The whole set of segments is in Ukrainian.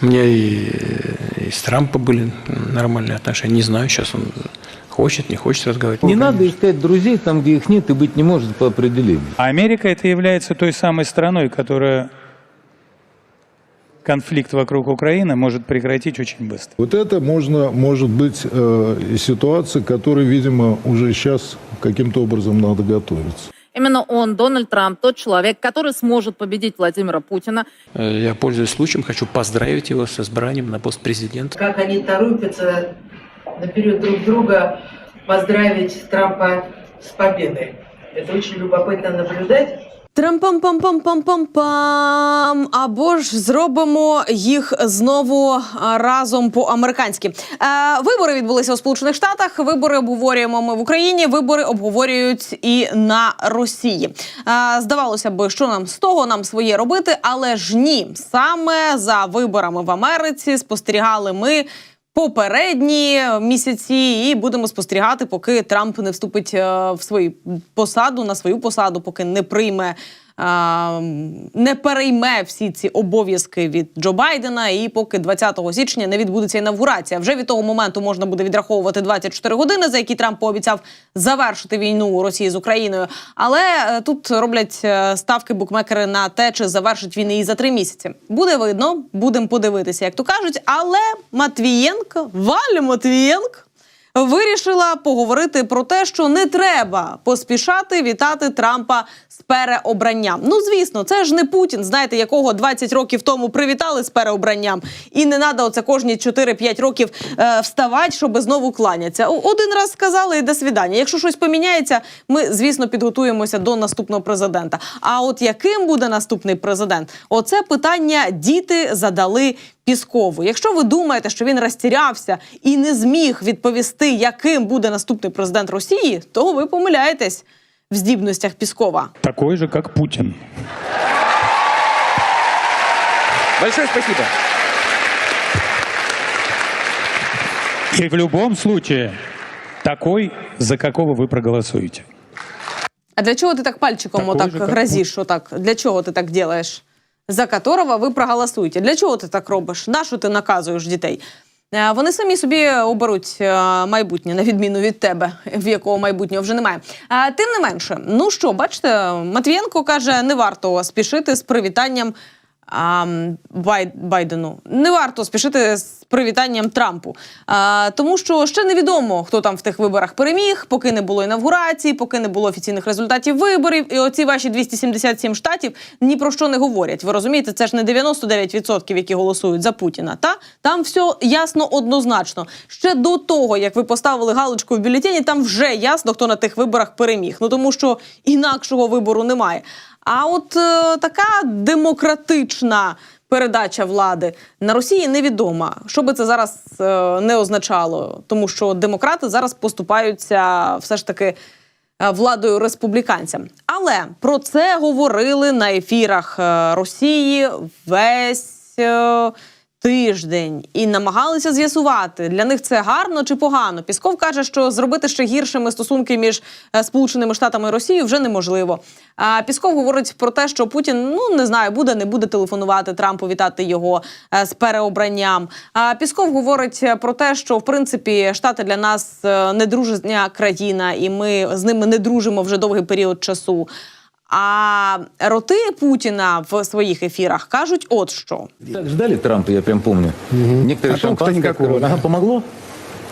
У меня и, и с Трампом были нормальные отношения. Не знаю, сейчас он хочет, не хочет разговаривать. Не надо искать друзей там, где их нет и быть не может по определению. А Америка это является той самой страной, которая конфликт вокруг Украины может прекратить очень быстро. Вот это можно, может быть э, ситуация, к которой, видимо, уже сейчас каким-то образом надо готовиться. Именно он, Дональд Трамп, тот человек, который сможет победить Владимира Путина. Э, Я, пользуясь случаем, хочу поздравить его с избранием на пост президента. как они торопятся наперед друг друга поздравить Трампа с победой. Это очень любопытно наблюдать. Трам-пам-пам-пам-пам-пам. Або ж зробимо їх знову разом по-американськи. Е, вибори відбулися у Сполучених Штатах. Вибори обговорюємо ми в Україні. Вибори обговорюють і на Росії. Е, здавалося б, що нам з того нам своє робити, але ж ні. Саме за виборами в Америці спостерігали ми попередні місяці, і будемо спостерігати, поки Трамп не вступить е, в свою посаду на свою посаду, поки не прийме. Не перейме всі ці обов'язки від Джо Байдена, і поки 20 січня не відбудеться інавгурація. Вже від того моменту можна буде відраховувати 24 години, за які Трамп пообіцяв завершити війну Росії з Україною. Але е, тут роблять е, ставки букмекери на те, чи завершить він її за три місяці. Буде видно, будемо подивитися, як то кажуть. Але Матвієнко, Валя Матвієнко, вирішила поговорити про те, що не треба поспішати вітати Трампа з переобранням. Ну, звісно, це ж не Путін, знаєте, якого 20 років тому привітали з переобранням, і не треба оце кожні 4-5 років е, вставати, щоб знову кланятися. Один раз сказали і до свідання. Якщо щось поміняється, ми звісно підготуємося до наступного президента. А от яким буде наступний президент? Оце питання діти задали Піскову. Якщо ви думаєте, що він розтірявся і не зміг відповісти, яким буде наступний президент Росії, то ви помиляєтесь в здібностях Піскова. Такой же, как Путин. Большое спасибо. И в любом случае такой, за какого вы проголосуете. А для чого ти так пальчиком Такой отак же, як грозиш? Отак? Для чого ти так робиш? За которого ви проголосуєте. Для чого ти так робиш? На що ти наказуєш дітей? Е, Вони самі собі оберуть е, майбутнє, на відміну від тебе, в якого майбутнього вже немає. А тим не менше, ну що, бачите, Матвієнко каже, не варто спішити з привітанням а, Байдену. Не варто спішити з привітанням Трампу. А, тому що ще невідомо, хто там в тих виборах переміг, поки не було інавгурації, поки не було офіційних результатів виборів. І оці ваші 277 штатів ні про що не говорять. Ви розумієте, це ж не 99%, які голосують за Путіна. Та там все ясно однозначно. Ще до того, як ви поставили галочку в бюлетені, там вже ясно, хто на тих виборах переміг. Ну тому що інакшого вибору немає. А от е, така демократична передача влади на Росії невідома. Що би це зараз е, не означало, тому що демократи зараз поступаються все ж таки е, владою республіканцям. Але про це говорили на ефірах е, Росії весь. Е, Тиждень і намагалися з'ясувати, для них це гарно чи погано. Пісков каже, що зробити ще гіршими стосунки між е, Сполученими Штатами і Росією вже неможливо. А Пісков говорить про те, що Путін ну не знаю, буде не буде телефонувати Трампу, вітати його е, з переобранням. А Пісков говорить про те, що в принципі Штати для нас е, недружня країна, і ми з ними не дружимо вже довгий період часу. А роти Путіна в своїх ефірах кажуть, от що. Так ждали Трампа, я прям помню. Некоторые А толку-то шампанское никакого, открывали. да? Ага, помогло?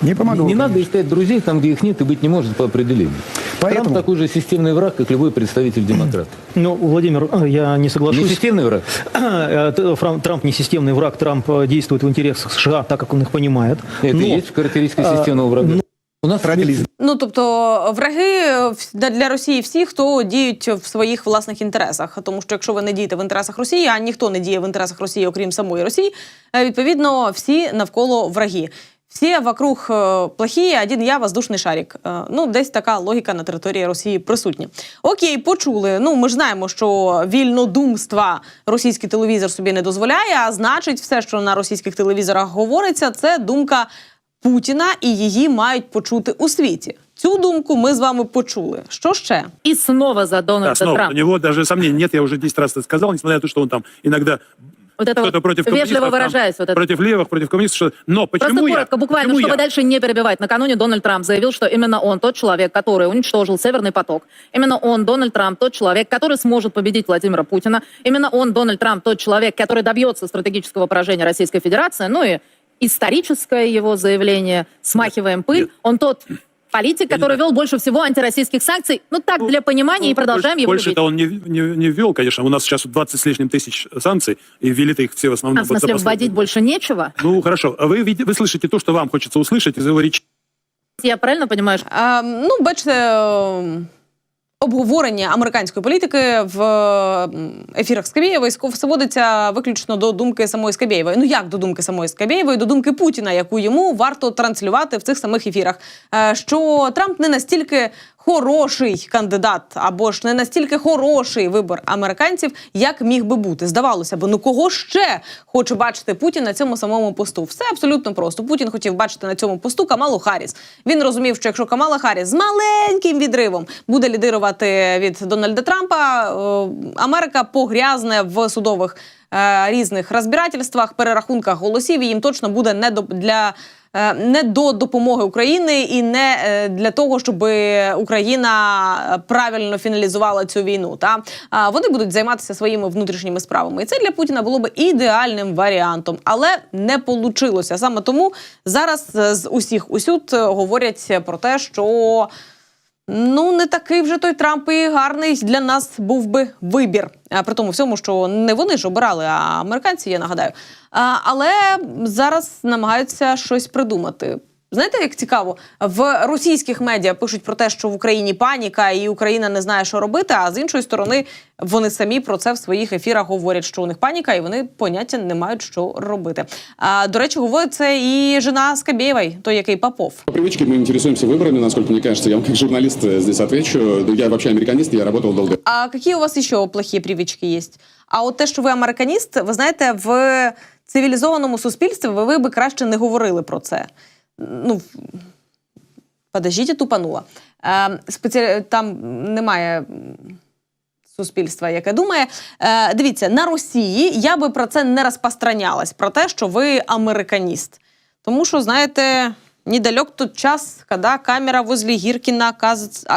Не помогло. Не надо искать друзей там, где их нет и быть не может по определению. Трамп Поэтому- такой же системный враг, как любой представитель демократов. Ну, Владимир, э, я не Не соглашусь. системный враг? Э, Т- Фрам- Трамп не системный враг, Трамп э, действует в интересах США, так как он их понимает. Это Но- и есть характеристика а, системного врага. Ну, У нас Родились Ну тобто, враги для для Росії всі, хто діють в своїх власних інтересах. Тому що якщо ви не дієте в інтересах Росії, а ніхто не діє в інтересах Росії, окрім самої Росії, е, відповідно, всі навколо враги. Всі вокруг е, плохі, один я воздушний шарик. Е, Ну, десь така логіка на території Росії присутня. Окей, почули. Ну, ми ж знаємо, що вільнодумства російський телевізор собі не дозволяє. А значить, все, що на російських телевізорах говориться, це думка Путіна, і її мають почути у світі. Цю думку ми з вами почули. Що ще? И снова за Дональда Да, снова. У Трампа. него даже сомнений нет, я уже 10 раз это сказал, несмотря на то, что он там иногда Вот это что вот это против вежливо коммунистов, там, выражаясь, вот это. против левых, против коммунистов. Что... Но почему Просто я? коротко, буквально, почему чтобы я? дальше не перебивать. Накануне Дональд Трамп заявил, что именно он тот человек, который уничтожил Северный поток. Именно он, Дональд Трамп, тот человек, который сможет победить Владимира Путина. Именно он, Дональд Трамп, тот человек, который добьется стратегического поражения Российской Федерации. Ну и историческое его заявление «Смахиваем пыль». Нет. Он тот политик, который вел больше всего антироссийских санкций. Ну так, для понимания, и продолжаем его больше, любить. Больше-то он не, не, не ввел, конечно. У нас сейчас 20 с лишним тысяч санкций, и ввели-то их все в основном... А в смысле, за последние- вводить больше нечего? Ну, хорошо. А Вы, види- вы слышите то, что вам хочется услышать из его речи. Я правильно понимаю, что Е, ну, бачите, е, обговорення американської політики в ефірах Скабєєва сводиться виключно до думки самої Скабєєвої. Ну як до думки самої Скабєєвої, до думки Путіна, яку йому варто транслювати в цих самих ефірах. Е, Що Трамп не настільки хороший кандидат, або ж не настільки хороший вибор американців, як міг би бути. Здавалося б, ну кого ще хоче бачити Путін на цьому самому посту? Все абсолютно просто. Путін хотів бачити на цьому посту Камалу Харріс. Він розумів, що якщо Камала Харріс з маленьким відривом буде лідирувати від Дональда Трампа, е, Америка погрязне в судових е, різних розбирательствах, перерахунках голосів. І їм точно буде не до для. Е, Не до допомоги України і не е, для того, щоб Україна правильно фіналізувала цю війну. Та вони будуть займатися своїми внутрішніми справами. І це для Путіна було б ідеальним варіантом, але не получилося. Саме тому зараз е, з усіх усюд говорять про те, що Ну, не такий вже той Трамп і гарний для нас був би вибір. А при тому всьому, що не вони ж обирали, а американці, я нагадаю. Але зараз намагаються щось придумати. Знаєте, як цікаво, в російських медіа пишуть про те, що в Україні паніка і Україна не знає, що робити. А з іншої сторони, вони самі про це в своїх ефірах говорять, що у них паніка, і вони поняття не мають, що робити. А до речі, говорить це і жена Скабєєвої, той який Попов. По привычке мы интересуемся выборами, насколько мне кажется. Я вам как журналист э, здесь отвечу. Я вообще американист, я работал долго А які у вас ще плохі привички є? А от те, що ви американіст, ви знаєте, в цивілізованому суспільстві ви, ви би краще не говорили про це. Ну, подождіть, тупанула. Е, спеці... Там немає суспільства, яке думає. Е, дивіться, на Росії я би про це не розпространялась, про те, що ви американіст. Тому що, знаєте, недалек тот час, коли камера возле Гіркіна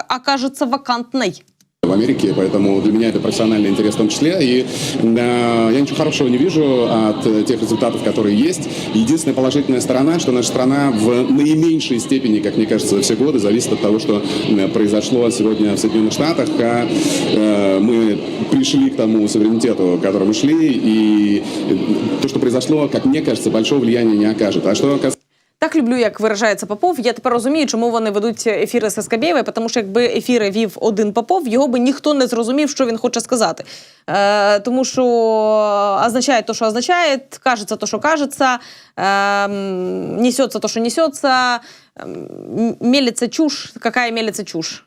окажется вакантной. В Америке, поэтому для меня это профессиональный интерес в том числе. И э, я ничего хорошего не вижу от э, тех результатов, которые есть. Единственная положительная сторона, что наша страна в наименьшей степени, как мне кажется, за все годы зависит от того, что э, произошло сегодня в Соединенных Штатах. А, э, мы пришли к тому суверенитету, к которому шли, и э, то, что произошло, как мне кажется, большого влияния не окажет. А что касается Так люблю, як виражається Попов. Я тепер розумію, чому вони ведуть ефіри з Скабєєвою, тому що якби ефіри вів один Попов, його би ніхто не зрозумів, що він хоче сказати. Е, тому що означає то, що означає, кажеться то, що кажеться, е, несеться то, що несеться, м, мелится яка какая чуш.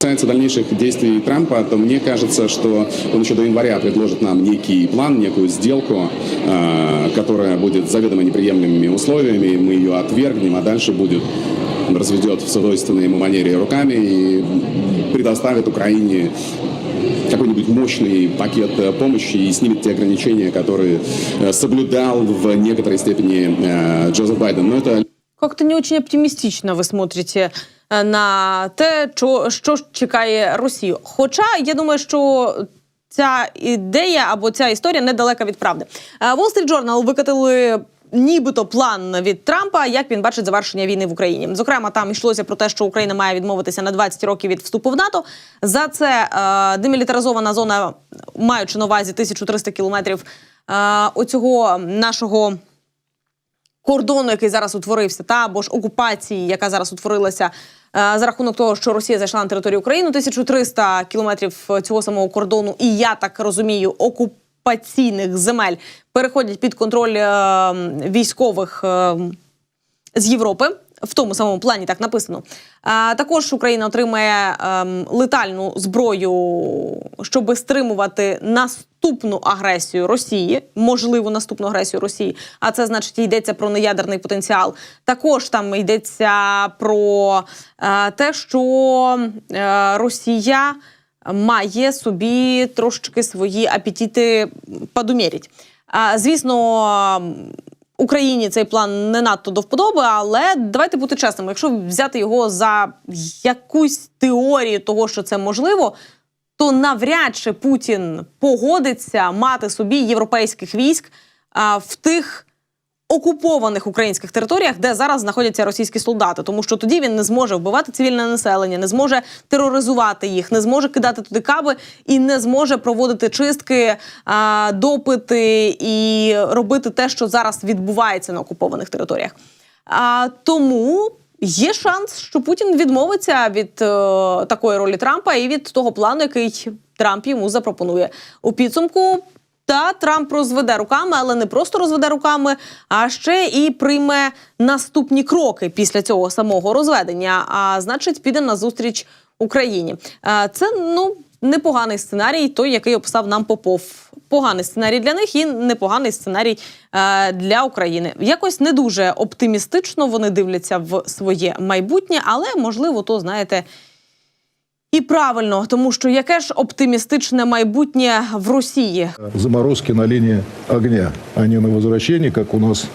Касается дальнейших действий Трампа, то мне кажется, что он еще до января предложит нам некий план, некую сделку, э, которая будет заведомо неприемлемыми условиями. Мы ее отвергнем, а дальше будет разведет в свойственной ему манере руками и предоставит Украине какой-нибудь мощный пакет э, помощи и снимет те ограничения, которые э, соблюдал в некоторой степени э, Джозеф Байден. Но это Как-то не очень оптимістично ви смотрите на те, що, чекає Росію. Хоча я думаю, що ця ідея або ця історія недалека від правди. Е, Wall Street Journal викатили. Нібито план від Трампа, як він бачить завершення війни в Україні. Зокрема, там йшлося про те, що Україна має відмовитися на 20 років від вступу в НАТО. За це е, демілітаризована зона, маючи на увазі 1300 кілометрів е, оцього нашого кордону, який зараз утворився, та або ж окупації, яка зараз утворилася е, за рахунок того, що Росія зайшла на територію України, 1300 кілометрів цього самого кордону, і я так розумію, окупаційних земель переходять під контроль е, військових е, з Європи. В тому самому плані так написано. А, також Україна отримає ем, летальну зброю, щоб стримувати наступну агресію Росії, можливу наступну агресію Росії. А це значить йдеться про неядерний потенціал. Також там йдеться про е, те, що е, Росія має собі трошечки свої апетити подумірять. Звісно, Україні цей план не надто до вподоби, але давайте бути чесними. Якщо взяти його за якусь теорію того, що це можливо, то навряд чи Путін погодиться мати собі європейських військ а, в тих окупованих українських територіях, де зараз знаходяться російські солдати, тому що тоді він не зможе вбивати цивільне населення, не зможе тероризувати їх, не зможе кидати туди каби і не зможе проводити чистки, допити і робити те, що зараз відбувається на окупованих територіях. Тому є шанс, що Путін відмовиться від е, такої ролі Трампа і від того плану, який Трамп йому запропонує у підсумку. Та Трамп розведе руками, але не просто розведе руками, а ще і прийме наступні кроки після цього самого розведення. А значить, піде на зустріч Україні. Е, Це ну непоганий сценарій, той, який описав нам Попов. Поганий сценарій для них і непоганий сценарій е, для України. Якось не дуже оптимістично вони дивляться в своє майбутнє, але можливо, то знаєте. І правильно, тому що яке ж оптимістичне майбутнє в Росії? Заморозки на линии огня, а не на возвращении, как у нас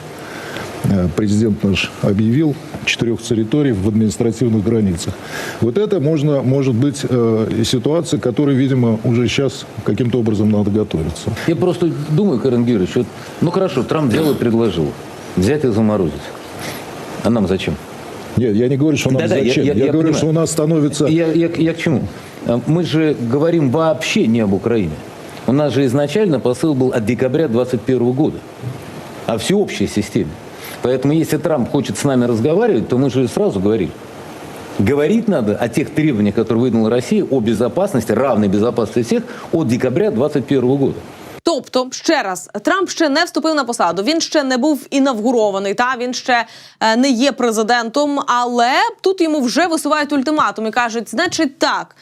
э, президент наш объявил, четырех территорий в административных границах. Вот это можно, может быть э, и ситуация, к которой, видимо, уже сейчас каким-то образом надо готовиться. Я просто думаю, Карен Георгиевич, вот, ну хорошо, Трамп взял и предложил взять и заморозить. А нам зачем? Нет, я не говорю, что нам я- зачем. я- Я, я говорю, понимаю. что у нас становится... Я, я, я к чему? А, Мы же говорим вообще не об Украине. У нас же изначально посыл был от декабря 2021 года. О всеобщей системе. Поэтому если Трамп хочет с нами разговаривать, то мы же сразу говорили. Говорить надо о тех требованиях, которые выдвинула Россия, о безопасности, равной безопасности всех от декабря 2021 года. Тобто, ще раз, Трамп ще не вступив на посаду. Він ще не був інавгурований. Та він ще е, не є президентом. Але тут йому вже висувають ультиматум і кажуть: значить, так,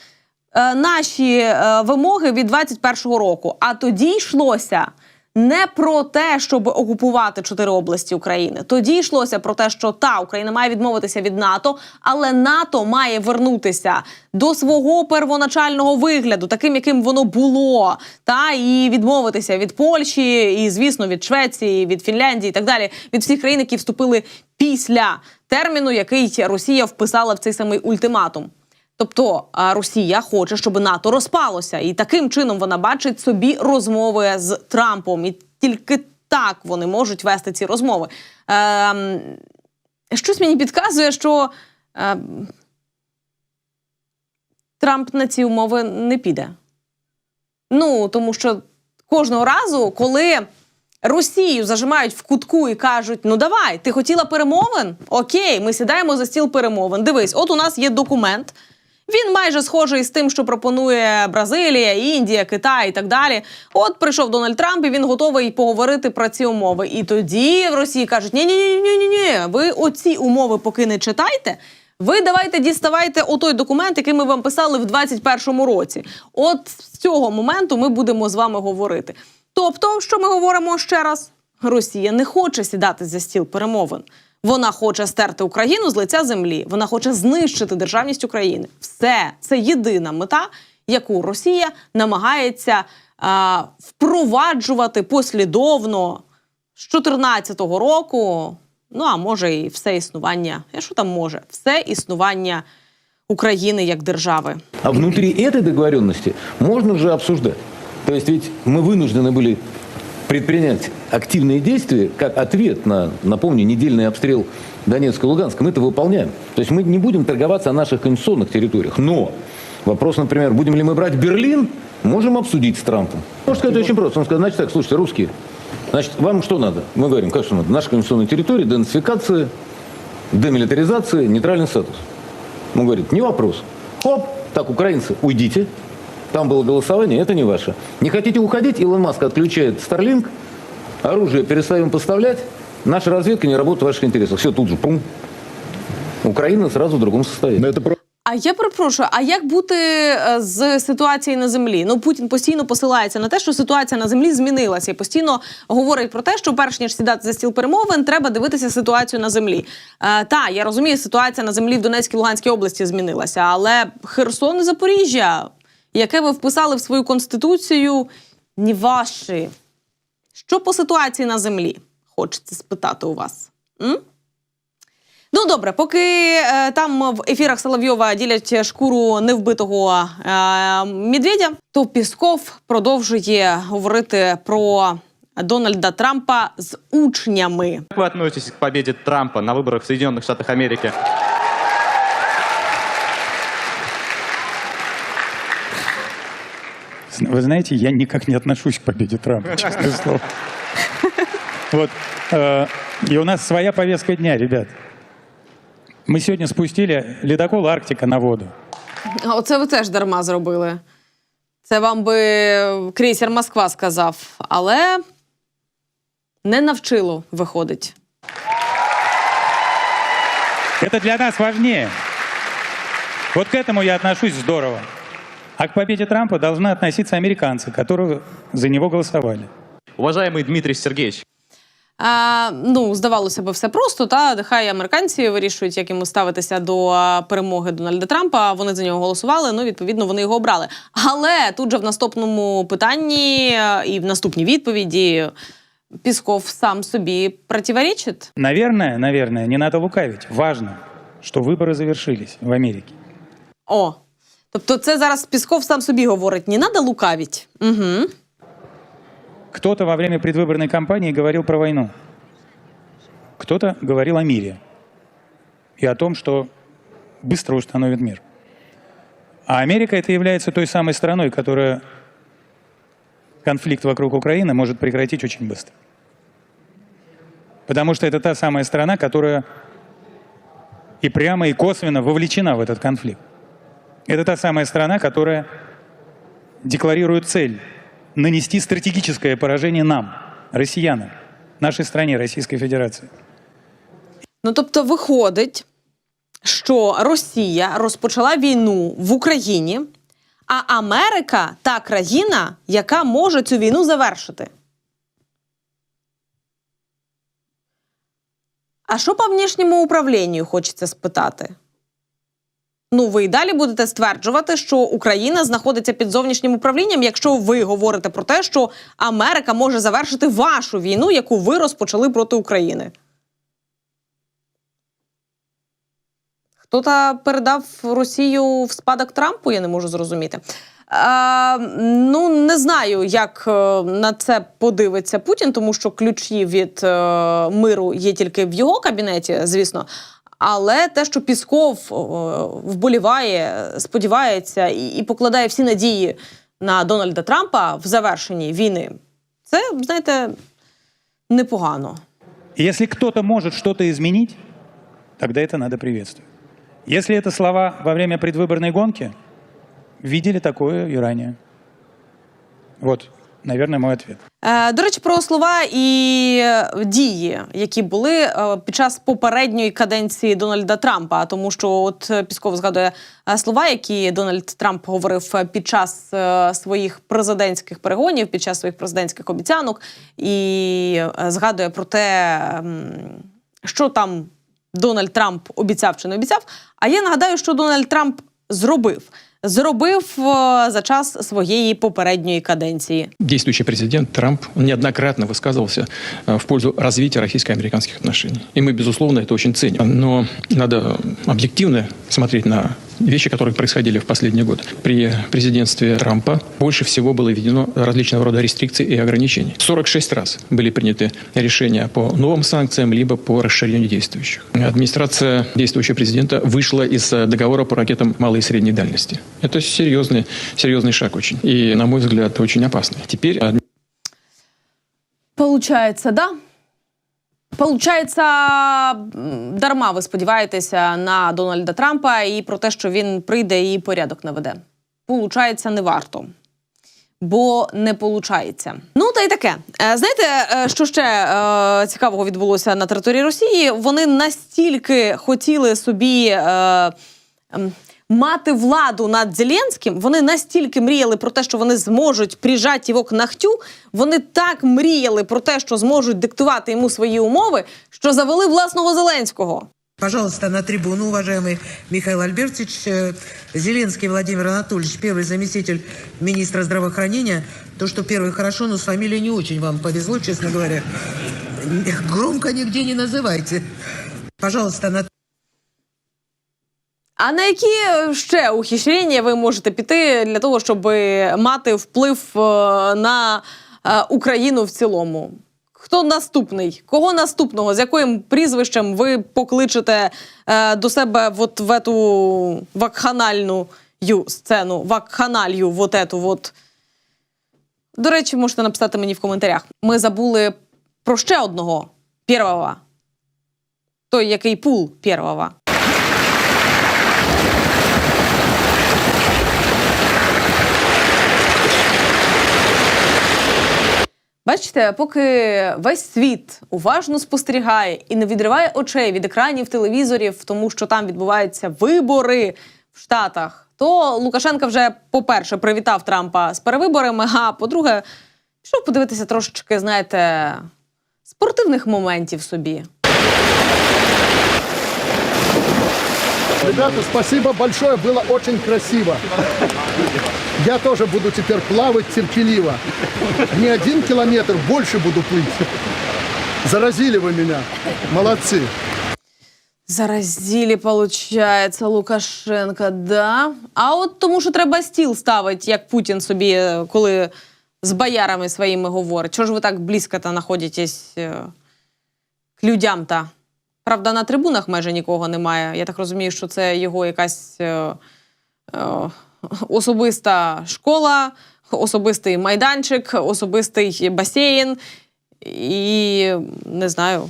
е, наші е, вимоги від 21-го року. А тоді йшлося. Не про те, щоб окупувати чотири області України. Тоді йшлося про те, що та Україна має відмовитися від НАТО, але НАТО має вернутися до свого первоначального вигляду, таким, яким воно було, та і відмовитися від Польщі, і звісно від Швеції, від Фінляндії, і так далі, від всіх країн, які вступили після терміну, який Росія вписала в цей самий ультиматум. Тобто Росія хоче, щоб НАТО розпалося, і таким чином вона бачить собі розмови з Трампом, і тільки так вони можуть вести ці розмови. Ем, щось мені підказує, що ем, Трамп на ці умови не піде. Ну тому що кожного разу, коли Росію зажимають в кутку і кажуть: ну давай, ти хотіла перемовин? Окей, ми сідаємо за стіл перемовин. Дивись, от у нас є документ. Він майже схожий з тим, що пропонує Бразилія, Індія, Китай і так далі. От прийшов Дональд Трамп, і він готовий поговорити про ці умови. І тоді в Росії кажуть: ні, ні, ні, ні, ні, ви оці умови поки не читайте. Ви давайте діставайте отой документ, який ми вам писали в 21-му році. От з цього моменту ми будемо з вами говорити. Тобто, що ми говоримо ще раз? Росія не хоче сідати за стіл перемовин. Вона хоче стерти Україну з лиця землі. Вона хоче знищити державність України. Все це єдина мета, яку Росія намагається а, впроваджувати послідовно з 2014 року. Ну а може, і все існування. Я що там може? Все існування України як держави. А внутри этой договоренности можно уже обсуждать. То есть ведь мы вынуждены были предпринять активные действия как ответ на, напомню, недельный обстрел Донецка и Луганска. Мы это выполняем. То есть мы не будем торговаться о наших конституционных территориях. Но вопрос, например, будем ли мы брать Берлин, можем обсудить с Трампом. Можно сказать очень просто. Он сказал, значит так, слушайте, русские, значит, вам что надо? Мы говорим, как что надо? Наша конституционная территория, денацификация, демилитаризация, нейтральный статус. Он говорит, не вопрос. Хоп, так, украинцы, уйдите. Там было голосование, это не ваше. Не хотите уходить, Илон Маск отключает Starlink, оружие перестаем поставлять, наша разведка не работает в ваших интересах. Все тут же, пум. Украина сразу в другом состоянии. Но это про- А я перепрошую, а як бути е, з ситуацією на землі? Ну Путін постійно посилається на те, що ситуація на землі змінилася, і постійно говорить про те, що перш ніж сідати за стіл перемовин, треба дивитися ситуацію на землі. Е, та я розумію, ситуація на землі в Донецькій Луганській області змінилася, але Херсон і Запоріжжя, яке ви вписали в свою конституцію, не ваші. Що по ситуації на землі? Хочеться спитати у вас. М? Ну добре, поки е, там в ефірах Соловйова ділять шкуру невбитого е, медведя, то Пісков продовжує говорити про Дональда Трампа з учнями. Как вы относитесь к победе Трампа на выборах в Соединенных Штатах Америки? Вы знаете, я никак не отношусь к победе Трампа, честное слово. Вот. э, И у нас своя повестка дня, ребят. Мы сегодня спустили ледокол «Арктика» на воду. А Оце ви теж дарма зробили. Це вам би крейсер Москва сказав, але не навчило виходить. Это для нас важнее. Вот к этому я отношусь здорово. А к победе Трампа должны относиться американцы, которые за него голосовали. Уважаемый Дмитрий Сергеевич, А, ну, здавалося би, все просто. Та нехай американці вирішують, як йому ставитися до а, перемоги Дональда Трампа. Вони за нього голосували. Ну, відповідно, вони його обрали. Але тут же в наступному питанні а, і в наступній відповіді Пісков сам собі противоречить. Наверное, наверное, не надо лукавить. Важно, что выборы завершились в Америке. О, тобто, це зараз Пісков сам собі говорить: не треба лукавить. Угу. Кто-то во время предвыборной кампании говорил про войну. Кто-то говорил о мире. И о том, что быстро установит мир. А Америка это является той самой страной, которая конфликт вокруг Украины может прекратить очень быстро. Потому что это та самая страна, которая и прямо, и косвенно вовлечена в этот конфликт. Это та самая страна, которая декларирует цель нанести стратегическое поражение нам, россиянам, нашей стране, Российской Федерации. Ну тобто, виходить, що Росія розпочала війну в Україні, а Америка та країна, яка може цю війну завершити. А що по внішньому управлінню хочеться спитати? Ну, ви і далі будете стверджувати, що Україна знаходиться під зовнішнім управлінням, якщо ви говорите про те, що Америка може завершити вашу війну, яку ви розпочали проти України. Хто-то передав Росію в спадок Трампу, я не можу зрозуміти. А, ну, не знаю, як е, на це подивиться Путін, тому що ключі від е, миру є тільки в його кабінеті, звісно. Але те, що Пісков е, вболіває, сподівається і, і покладає всі надії на Дональда Трампа в завершенні війни, це, знаєте, непогано. И если кто-то может что-то изменить, тогда это надо приветствовать. Если это слова во время предвыборной гонки, видели такое и ранее. Вот, наверное, мой ответ. Е, До речі, про слова і дії, які були е, під час попередньої каденції Дональда Трампа, тому що от Пісков згадує е, слова, які Дональд Трамп говорив під час своїх президентських перегонів, під час своїх президентських обіцянок, і згадує про те, що там Дональд Трамп обіцяв чи не обіцяв. А я нагадаю, що Дональд Трамп зробив Зробив е, за час своєї попередньої каденції. Действующий президент Трамп он неоднократно высказывался э, в пользу развития российско-американских отношений. И мы, безусловно, это очень ценим. Но надо объективно смотреть на вещи, которые происходили в последние годы. При президентстве Трампа больше всего было введено различного рода рестрикций и ограничений. 46 раз были приняты решения по новым санкциям, либо по расширению действующих. Администрация действующего президента вышла из э, договора по ракетам малой и средней дальности. Это серьезный, серьезный шаг очень. И, на мой взгляд, очень опасный. Теперь Получається, да. Получається, м, дарма ви сподіваєтеся на Дональда Трампа і про те, що він прийде і порядок наведе. Получається, не варто. Бо не получається. Ну та й таке. Е, Знаєте, е, що ще е, цікавого відбулося на території Росії? Вони настільки хотіли собі е, ем, мати владу над Зеленським, вони настільки мріяли про те, що вони зможуть прижати його к нахтю. Вони так мріяли про те, що зможуть диктувати йому свої умови, що завели власного Зеленського. Пожалуйста, на трибуну, уважаемый Михаил Альбертович. Э, Зеленский Владимир Анатольевич, первый заместитель министра здравоохранения. То, что первый хорошо, но с фамилией не очень вам повезло, честно говоря. Громко нигде не называйте. Пожалуйста, на а на які ще ухищрення ви можете піти для того, щоб мати вплив е, на е, Україну в цілому? Хто наступний? Кого наступного? З яким прізвищем ви покличете е, до себе от в ету вакханальну сцену, вакханалью, вот ету вот. До речі, можете написати мені в коментарях. Ми забули про ще одного первого. Той, який пул первого. Бачите, поки весь світ уважно спостерігає і не відриває очей від екранів телевізорів, тому що там відбуваються вибори в Штатах, то Лукашенко вже, по-перше, привітав Трампа з перевиборами, а по-друге, пішов подивитися трошечки, знаєте, спортивних моментів собі. Ребята, спасибо большое, было очень красиво. Я тоже буду теперь плавать терпеливо. Не один километр, больше буду плыть. Заразили вы меня. Молодцы. Заразили, получається, Лукашенка, да? А от тому, що треба стіл ставити, як Путін собі, е, коли з боярами своїми говорить. Чого ж ви так близько-то знаходитесь е, к людям-то? Правда, на трибунах майже нікого немає. Я так розумію, що це його якась е, е, особиста школа, особистий майданчик, особистий басейн. І не знаю,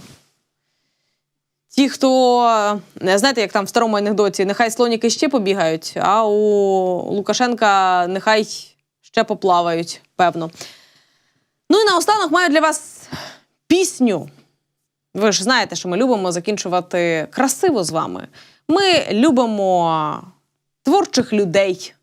Ті, хто знаєте, як там в старому анекдоті, нехай слоніки ще побігають, а у Лукашенка нехай ще поплавають, певно. Ну і наостанок маю для вас пісню. Ви ж знаєте, що ми любимо закінчувати красиво з вами. Ми любимо творчих людей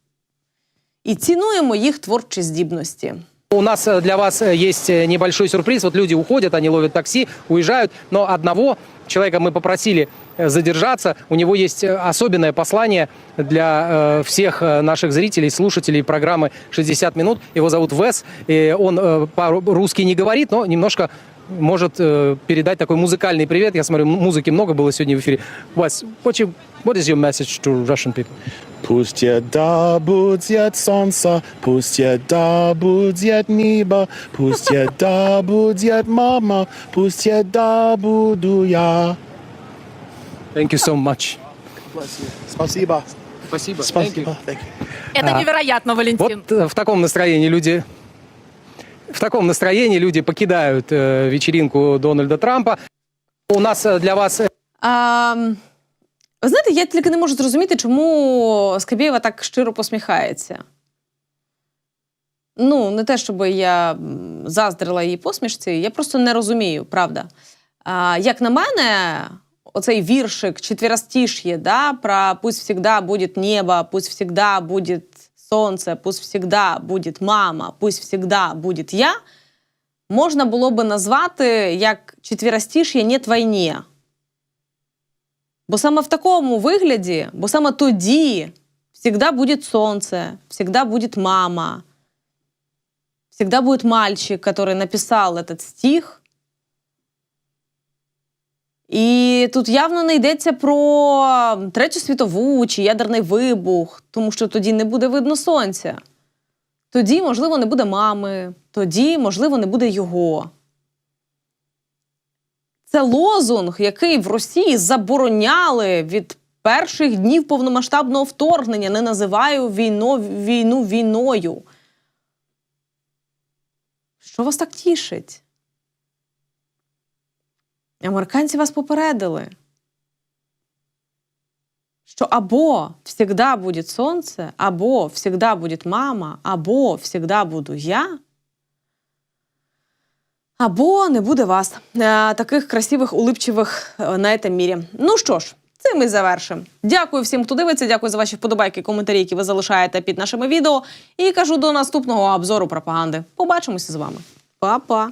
і цінуємо їх творчі здібності. У нас э, для вас э, есть э, небольшой сюрприз. Вот люди уходят, они ловят такси, уезжают, но одного человека мы попросили э, задержаться. У него есть э, особенное послание для э, всех э, наших зрителей, слушателей программы «60 минут». Его зовут Вес. И он э, по-русски не говорит, но немножко может э, передать такой музыкальный привет. Я смотрю, м- музыки много было сегодня в эфире. Вась, what, you, what is your message to Russian people? Пусть еда будет солнце, пусть еда будет небо, пусть еда будет мама, пусть еда буду я. Thank you so much. Спасибо. Спасибо. Thank you. Спасибо. Thank you. Это невероятно, Валентин. Вот э, в таком настроении люди в таком настроении люди покидают э, вечеринку Дональда Трампа. У нас э, для вас А, м, ви знаєте, я тільки не можу зрозуміти, чому Скабєєва так щиро посміхається. Ну, не те, щоб я заздрила її посмішці, я просто не розумію, правда. А, як на мене, оцей віршик четверостишье, да, про пусть всегда будет небо, пусть всегда будет сонце, пусть всегда будет мама, пусть всегда будет я, можна було би назвати як четверостишье «Нет войне». Бо саме в такому вигляді, бо саме тоді всегда буде сонце, всегда буде мама, всегда будет мальчик, который написал этот стих. І тут явно не йдеться про Третю світову чи ядерний вибух, тому що тоді не буде видно сонця. Тоді, можливо, не буде мами, тоді, можливо, не буде його. Це лозунг, який в Росії забороняли від перших днів повномасштабного вторгнення. Не називаю війну, війну війною. Що вас так тішить? Американці вас попередили, що або всегда буде сонце, або всегда буде мама, або всегда буду я. Або не буде вас е, таких красивих, улипчивих е, на этом мірі. Ну що ж, цим і завершимо. Дякую всім, хто дивиться. Дякую за ваші вподобайки, коментарі, які ви залишаєте під нашими відео. І кажу до наступного обзору пропаганди. Побачимося з вами. Па-па!